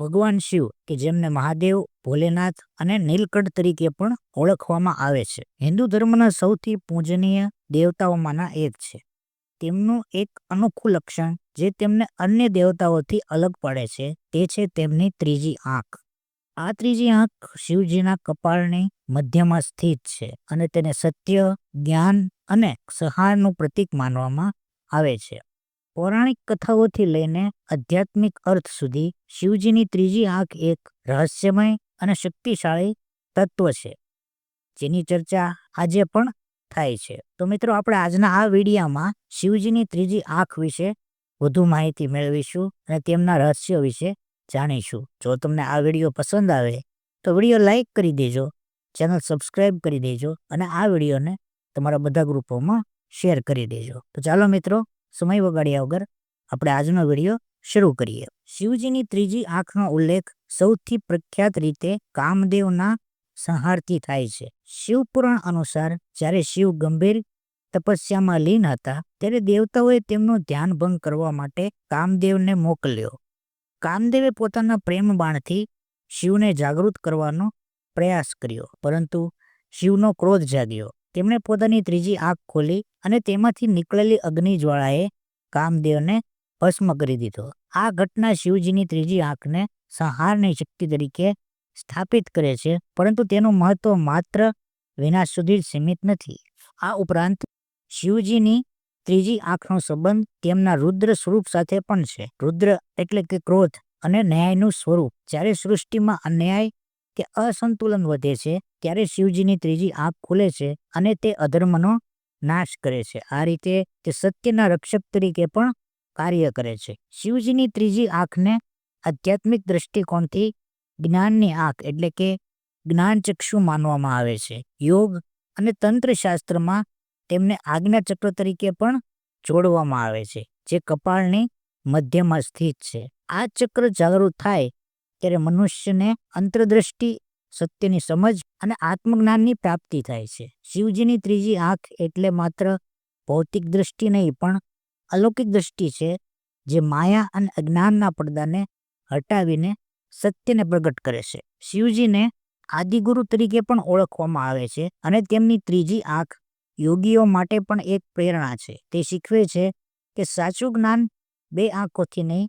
ભગવાન શિવ, કે જેમને મહાદેવ, ભોલેનાથ અને નીલકંઠ તરીકે પણ ઓળખવામાં આવે છે. હિન્દુ ધર્મના સૌથી પૂજનીય દેવતાઓમાંના એક છે. તેમનું એક અનોખું લક્ષણ, જે તેમને અન્ય દેવતાઓથી અલગ પાડે છે, તે છે તેમની ત્રીજી આંખ. આ ત્રીજી આંખ શિવજીના કપાળની મધ્યમાં સ્થિત છે અને તેને સત્ય, જ્ઞાન અને સહારનું પ્રતીક માનવામાં આવે છે. પૌરાણિક કથાઓથી લઈને આધ્યાત્મિક અર્થ સુધી શિવજીની ત્રીજી આંખ એક રહસ્યમય અને શક્તિશાળી તત્વ છે. જેની ચર્ચા આજે પણ થાય છે. તો મિત્રો, આપણે આજના આ વિડીયામાં શિવજીની ત્રીજી આંખ વિશે વધુ માહિતી મેળવીશું અને તેમના રહસ્યો વિશે જાણીશું. જો તમને આ વીડિયો પસંદ આવે, તો વીડિયો લાઇક કરી દેજો, ચેનલ સબસ્ક્રાઈબ કરી દેજો અને આ વિડીયોને તમારા બધા ગ્રુપોમાં શેર કરી દેજો. તો ચાલો મિત્રો સમય વગાડ્યા વગર આપણે આજનો વીડિયો શરૂ કરીએ. શિવજીની ત્રીજી આંખનો ઉલ્લેખ સૌથી પ્રખ્યાત રીતે કામદેવના સંહારથી થાય છે. શિવપુરાણ અનુસાર જ્યારે શિવ ગંભીર તપસ્યામાં લીન હતા ત્યારે દેવતાઓએ તેમનું ધ્યાન ભંગ કરવા માટે કામદેવને મોકલ્યો. કામદેવે પોતાના પ્રેમ બાણથી શિવને જાગૃત કરવાનો પ્રયાસ કર્યો, પરંતુ શિવનો ક્રોધ જાગ્યો. તેમણે પોતાની ત્રીજી આંખ ખોલી અને તેમાંથી નીકળેલી અગ્નિ જ્વાળાએ કામદેવને ભસ્મ કરી દીધો. આ ઘટના શિવજીની ત્રીજી આંખને સંહારની શક્તિ તરીકે સ્થાપિત કરે છે, પરંતુ તેનું મહત્વ માત્ર વિનાશ સુધી સીમિત નથી. આ ઉપરાંત, શિવજીની ત્રીજી આંખનો સંબંધ તેમના રુદ્ર સ્વરૂપ સાથે પણ છે. રુદ્ર એટલે કે ક્રોધ અને ન્યાયનું સ્વરૂપ. જ્યારે સૃષ્ટિમાં અન્યાય કે અસંતુલન વધે છે, ત્યારે શિવજીની ત્રીજી આંખ ખુલે છે અને તે અધર્મનો નાશ કરે છે. આ રીતે તે સત્યના રક્ષક તરીકે પણ કાર્ય કરે છે. શિવજીની ત્રીજી આંખને આધ્યાત્મિક દ્રષ્ટિકોણથી જ્ઞાનની આંખ એટલે કે જ્ઞાનચક્ષુ માનવામાં આવે છે. યોગ અને તંત્રશાસ્ત્રમાં તેમને આજ્ઞાચક્ર તરીકે પણ જોડવામાં આવે છે, જે કપાળની મધ્યમાં સ્થિત છે. આ ચક્ર જાગૃત થાય ત્યારે મનુષ્યને અંતરદ્રષ્ટિ, સત્યની સમજ અને આત્મજ્ઞાનની પ્રાપ્તિ થાય છે. શિવજીની ત્રીજી આંખ એટલે માત્ર ભૌતિક દ્રષ્ટિ નહીં, પણ અલૌકિક દ્રષ્ટિ છે, જે માયા અને અજ્ઞાનના પડદાને હટાવીને સત્યને પ્રગટ કરે છે. શિવજીને આદિગુરુ તરીકે પણ ઓળખવામાં આવે છે અને તેમની ત્રીજી આંખ યોગીઓ માટે પણ એક પ્રેરણા છે. તે શીખવે છે કે સાચું જ્ઞાન બે આંખોથી નહીં,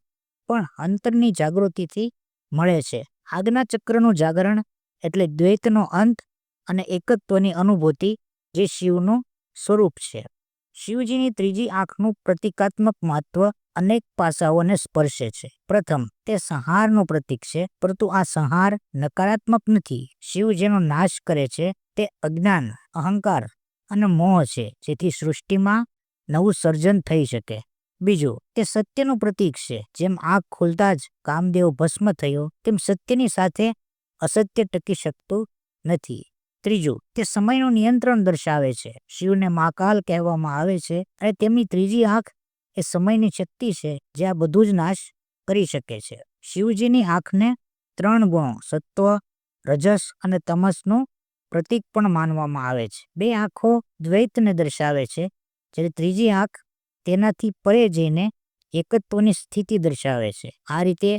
પણ અંતરની જાગૃતિથી મળે છે. આજ્ઞા ચક્રનું જાગરણ એટલે દ્વૈતનો અંત અને એકત્વની અનુભૂતિ જે શિવનું સ્વરૂપ છે. શિવજીની ત્રીજી આંખનું પ્રતિકાત્મક મહત્વ અનેક પાસાઓને સ્પર્શે છે. પ્રથમ, તે સંહારનું પ્રતીક છે, પરંતુ આ સંહાર નકારાત્મક નથી. શિવ જેનો નાશ કરે છે, તે અજ્ઞાન, અહંકાર અને મોહ છે, જેથી સૃષ્ટિમાં નવું સર્જન થઈ શકે. બીજું, તે સત્યનું પ્રતીક છે. જેમ આંખ ખુલતા જ કામદેવ ભસ્મ થયો, તેમ સત્યની સાથે અસત્ય ટકી શકતું નથી. ત્રીજું, તે સમયનું નિયંત્રણ દર્શાવે છે. શિવને મહાકાલ કહેવામાં આવે છે અને તેમની ત્રીજી આંખ એ સમયની શક્તિ છે, જે આ બધું જ નાશ કરી શકે છે. શિવજીની આંખને ત્રણ ગુણો, સત્વ, રજસ અને તમસનું પ્રતીક પણ માનવામાં આવે છે. બે આંખો દ્વૈતને દર્શાવે છે, જ્યારે ત્રીજી આંખ તેનાથી પરે જઈને એકત્વની સ્થિતિ દર્શાવે છે. આ રીતે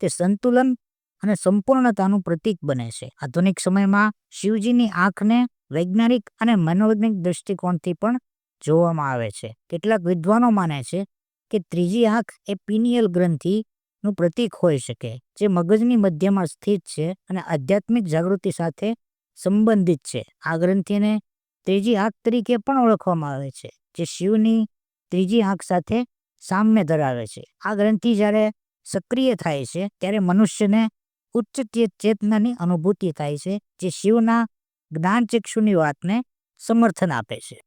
તે સંતુલન અને સંપૂર્ણતાનું પ્રતીક બને છે. આધુનિક સમયમાં શિવજીની આંખને વૈજ્ઞાનિક અને મનોવૈજ્ઞાનિક દૃષ્ટિકોણથી પણ જોવામાં આવે છે. કેટલાક વિદ્વાનો માને છે કે ત્રીજી આંખ એ પિનિયલ ગ્રંથિનું પ્રતીક હોઈ શકે, જે મગજની મધ્યમાં સ્થિત છે અને આધ્યાત્મિક જાગૃતિ સાથે સંબંધિત છે. આ ગ્રંથિને ત્રીજી આંખ તરીકે પણ ઓળખવામાં આવે છે, જે શિવની ત્રીજી આંખ સાથે સામ્ય ધરાવે છે. આ ગ્રંથિ જ્યારે સક્રિય થાય છે, ત્યારે મનુષ્યને ઉચ્ચ ચેતનાની અનુભૂતિ થાય છે, જે શિવના જ્ઞાનચક્ષુની વાતને સમર્થન આપે છે.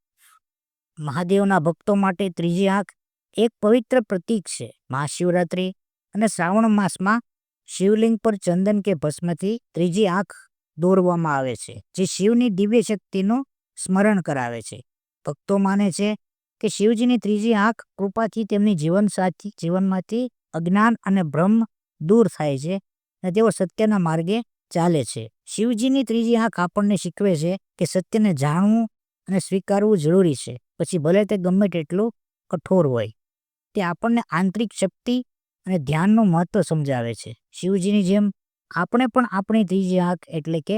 મહાદેવના ભક્તો માટે ત્રીજી આંખ એક પવિત્ર પ્રતીક છે. મહાશિવરાત્રિ અને શ્રાવણ માસમાં શિવલિંગ પર ચંદન કે ભસ્મથી ત્રીજી આંખ દોરવામાં આવે છે, જે શિવની દિવ્ય શક્તિનું સ્મરણ કરાવે છે. ભક્તો માને છે કે શિવજીની ત્રીજી આંખ કૃપાથી તેમની જીવન સાથી જીવનમાંથી અજ્ઞાન અને ભ્રમ દૂર થાય છે અને તેઓ સત્યના માર્ગે ચાલે છે. શિવજીની ત્રીજી આંખ આપણને શીખવે છે કે સત્યને જાણવું અને સ્વીકારવું જરૂરી છે, પછી ભલે તે ગમે તેટલું કઠોર હોય. તે આપણને આંતરિક શક્તિ અને ધ્યાનનું મહત્વ સમજાવે છે. શિવજીની જેમ આપણે પણ આપણી ત્રીજી આંખ એટલે કે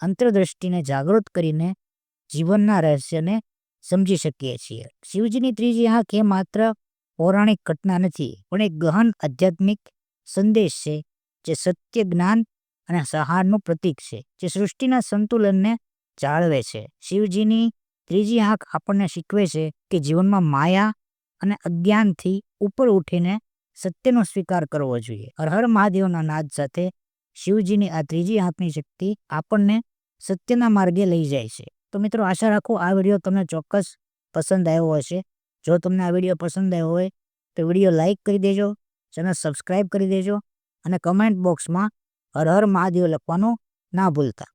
અંતરદ્રષ્ટિને જાગૃત કરીને જીવનના રહસ્યને સમજી શકીએ છીએ. શિવજીની ત્રીજી આંખ એ માત્ર પૌરાણિક ઘટના નથી, પણ એક ગહન આધ્યાત્મિક સંદેશ છે, જે સત્ય જ્ઞાન અને સહારનું પ્રતીક છે, જે સૃષ્ટિના સંતુલનને જાળવે છે. શિવજીની ત્રીજી આંખ આપણને શીખવે છે કે જીવનમાં માયા અને અજ્ઞાનથી ઉપર ઉઠીને સત્યનો સ્વીકાર કરવો જોઈએ. હર હર મહાદેવના નાદ સાથે શિવજીની આ ત્રીજી આંખની શક્તિ આપણને સત્યના માર્ગે લઈ જાય છે. તો મિત્રો આશા રાખું આ વીડિયો તમને ચોક્કસ પસંદ આવ્યો હશે. જો તમને આ વીડિયો પસંદ આવ્યો હોય, તો વીડિયો લાઇક કરી દેજો, ચેનલ સબસ્ક્રાઈબ કરી દેજો અને કમેન્ટ બોક્સમાં હર હર મહાદેવ લખવાનું ના ભૂલતા.